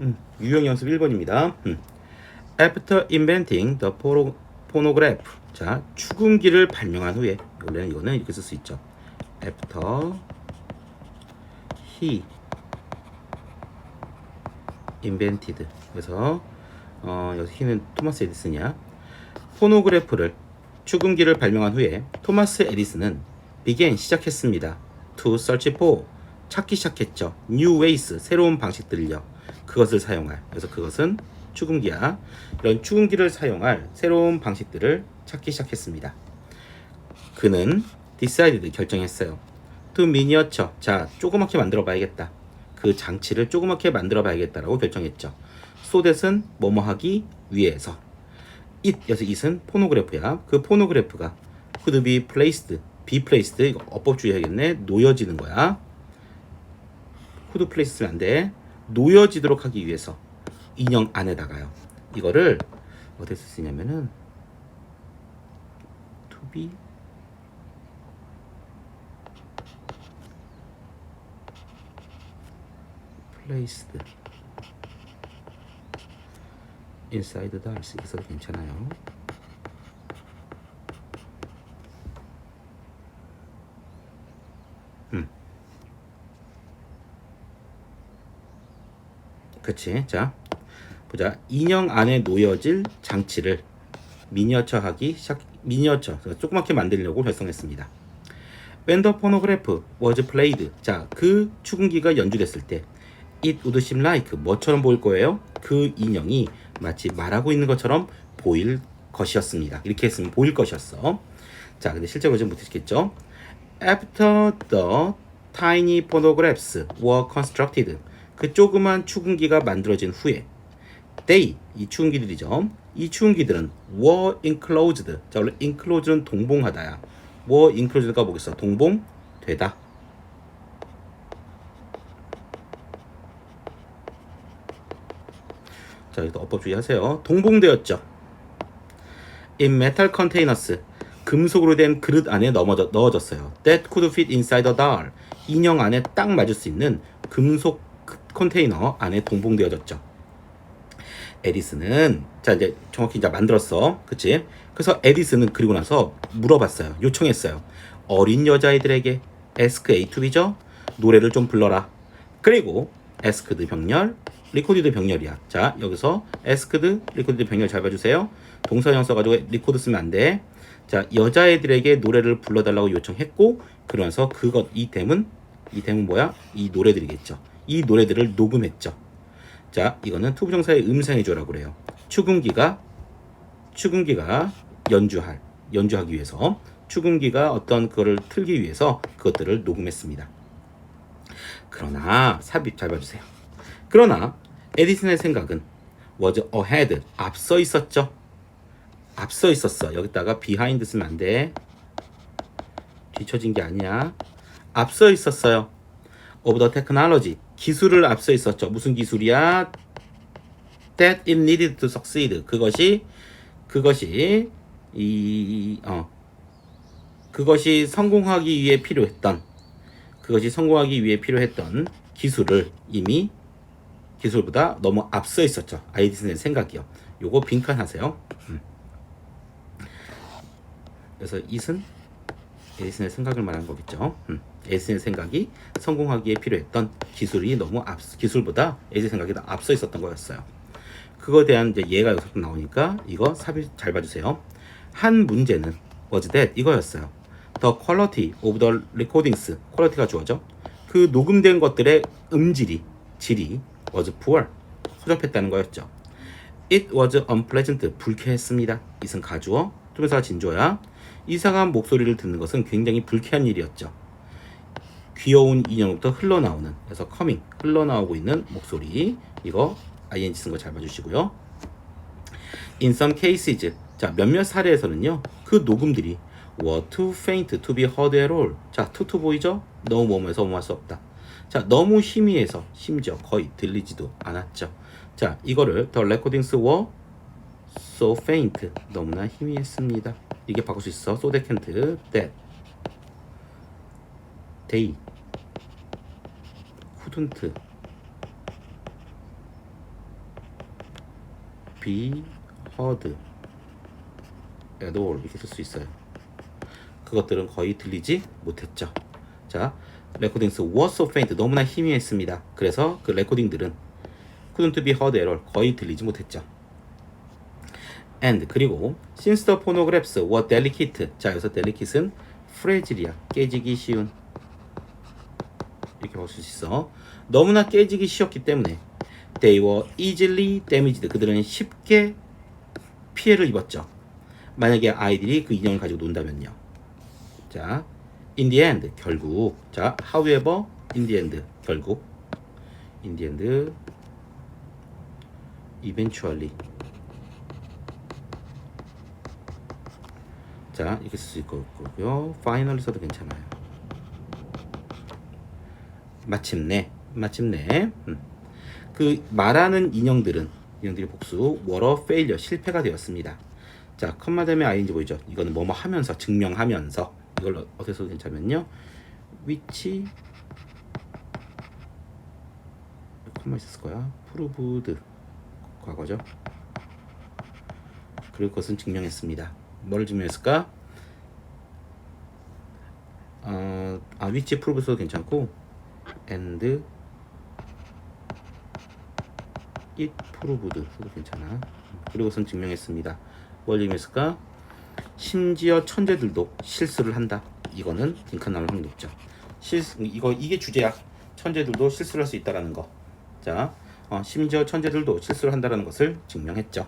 음, 유형 연습 1번입니다. 음. After inventing the phono- phonograph. 자, 축음기를 발명한 후에 원래는 이거는 이렇게 쓸 수 있죠. After he invented. 그래서 어, 여기 he는 토마스 에디슨이야. 포노그래프를 축음기를 발명한 후에 토마스 에디슨은 began 시작했습니다. to search for 찾기 시작했죠. new ways 새로운 방식들을요. 그것을 사용할. 그래서 그것은 축음기야. 이런 축음기를 사용할 새로운 방식들을 찾기 시작했습니다. 그는 decided 결정했어요. to miniature 자 조그맣게 만들어 봐야겠다. 그 장치를 조그맣게 만들어 봐야겠다라고 결정했죠. so that은 뭐뭐 하기 위해서 it 여기서 it은 포노그래프야. 그 포노그래프가 could be placed, be placed 이거 어법주의 해야겠네. 놓여지는 거야. could place 쓰면 안 돼. 놓여지도록 하기 위해서 인형 안에다가요. 이거를 어디서 쓰냐면은 be placed inside the dolls 있어도 괜찮아요. 그치. 자, 보자. 인형 안에 놓여질 장치를 미니어처하기 시작, 미니어처, 조그맣게 만들려고 결성했습니다. When the phonograph was played. 자, 그 축음기가 연주됐을 때 It would seem like 뭐처럼 보일 거예요? 그 인형이 마치 말하고 있는 것처럼 보일 것이었습니다. 이렇게 했으면 보일 것이었어. 자, 근데 실제로 좀 못했겠죠? After the tiny phonographs were constructed. 그 조그만 축음기가 만들어진 후에 they 이 축음기들이죠. 이 축음기들은 were enclosed. 자, 원래 enclosed는 동봉하다야. were enclosed가 뭐겠어? 동봉되다. 자, 여기서 어법 주의하세요. 동봉되었죠. In metal containers. 금속으로 된 그릇 안에 넣어졌어요. That could fit inside a doll. 인형 안에 딱 맞을 수 있는 금속 그 컨테이너 안에 동봉되어졌죠. 에디슨은 자 이제 정확히 이제 만들었어, 그치? 그래서 에디슨은 그리고 나서 물어봤어요, 요청했어요. 어린 여자아이들에게 에스크 A2B죠? 노래를 좀 불러라. 그리고 에스크드 병렬, 리코디드 병렬이야. 자 여기서 에스크드, 리코디드 병렬 잘 봐주세요. 동사형 써가지고 리코드 쓰면 안 돼. 자 여자애들에게 노래를 불러달라고 요청했고 그러면서 그것 이 댐은 이 댐은 뭐야? 이 노래들이겠죠. 이 노래들을 녹음했죠. 자, 이거는 투부정사의 음성해줘라고 그래요. 축음기가 축음기가 연주할 연주하기 위해서 축음기가 어떤 그거를 틀기 위해서 그것들을 녹음했습니다. 그러나 삽입 잘 봐주세요. 그러나 에디슨의 생각은 was ahead 앞서 있었죠. 앞서 있었어. 여기다가 behind 쓰면 안 돼. 뒤처진 게 아니야. 앞서 있었어요. Of the technology 기술을 앞서 있었죠. 무슨 기술이야? That it needed to succeed. 그것이 그것이 이 어 그것이 성공하기 위해 필요했던 그것이 성공하기 위해 필요했던 기술을 이미 기술보다 너무 앞서 있었죠. 아이디슨의 생각이요. 요거 빈칸하세요. 음. 그래서 이슨 에디슨의 생각을 말하는 거겠죠. 음. 에디슨의 생각이 성공하기에 필요했던 기술이 너무 앞 기술보다 에디슨 생각이 더 앞서 있었던 거였어요. 그거에 대한 이제 예가 여기서 또 나오니까 이거 삽입 잘 봐주세요. 한 문제는 that 이거였어요. The quality of the recordings 퀄리티가 주어져 그 녹음된 것들의 음질이 질이 was poor 허접했다는 거였죠. It was unpleasant 불쾌했습니다. 이승 가주어 투명사가 진조야. 이상한 목소리를 듣는 것은 굉장히 불쾌한 일이었죠. 귀여운 인형부터 흘러나오는 그래서 커밍 흘러나오고 있는 목소리 이거 ing 쓴 거 잘 봐주시고요. In some cases 자 몇몇 사례에서는요 그 녹음들이 were too faint to be heard at all 자 투투 보이죠? 너무 몸에서 몸할 수 없다. 자 너무 희미해서 심지어 거의 들리지도 않았죠. 자 이거를 the recordings were so faint 너무나 희미했습니다. 이게 바꿀 수 있어. so they can't that couldn't be heard at all 이렇게 쓸 수 있어요. 그것들은 거의 들리지 못했죠. 자, recordings were so faint 너무나 희미했습니다. 그래서 그 레코딩들은 couldn't be heard at all 거의 들리지 못했죠. and 그리고 since the phonographs were delicate 자 여기서 delicate은 fragile이야 깨지기 쉬운 이렇게 볼 수 있어. 너무나 깨지기 쉬웠기 때문에 they were easily damaged. 그들은 쉽게 피해를 입었죠. 만약에 아이들이 그 인형을 가지고 논다면요. 자 in the end 결국. 자 however in the end 결국. In the end eventually. 자 이렇게 쓸 수 있을 거고요. Finally 써도 괜찮아요 마침내 마침내 음. 그 말하는 인형들은 인형들의 복수 were failure 실패가 되었습니다. 자 컴마 다음에 ing 보이죠? 이거는 뭐뭐 하면서 증명하면서. 이걸 어- 어떻게 써도 괜찮으면요? which 컴마 있었을 거야? proved 과거죠? 그리고 그것은 증명했습니다. 뭐를 증명했을까? 어, 아 prove 써도 괜찮고 and it proved 써도 괜찮아. 그리고선 증명했습니다. 뭘 증명했을까 심지어 천재들도 실수를 한다. 이거는 딩컨 나올 확률 높죠. 실 이거 이게 주제야. 천재들도 실수를 할 수 있다라는 거자 어, 심지어 천재들도 실수를 한다라는 것을 증명했죠